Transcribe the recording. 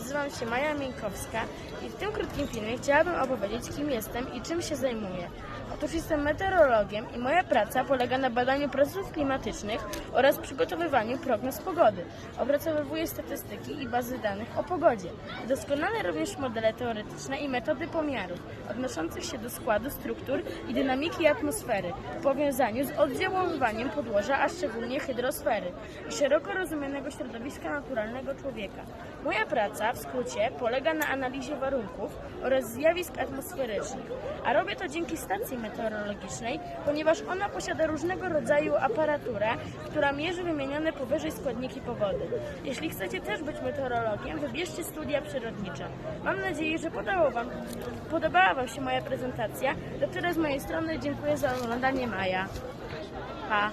nazywam się Maja Minkowska i w tym krótkim filmie chciałabym opowiedzieć, kim jestem i czym się zajmuję. Otóż jestem meteorologiem i moja praca polega na badaniu procesów klimatycznych oraz przygotowywaniu prognoz pogody. Opracowuję statystyki i bazy danych o pogodzie. Doskonale również modele teoretyczne i metody pomiaru odnoszących się do składu, struktur i dynamiki atmosfery w powiązaniu z oddziaływaniem podłoża, a szczególnie hydrosfery i szeroko rozumianego środowiska naturalnego człowieka. Moja praca, w skrócie, polega na analizie warunków oraz zjawisk atmosferycznych, a robię to dzięki stacji meteorologicznej, ponieważ ona posiada różnego rodzaju aparaturę, która mierzy wymienione powyżej składniki pogody. Jeśli chcecie też być meteorologiem, wybierzcie studia przyrodnicze. Mam nadzieję, że Wam, podobała Wam się moja prezentacja. Do tyle z mojej strony dziękuję za oglądanie Maja. Pa!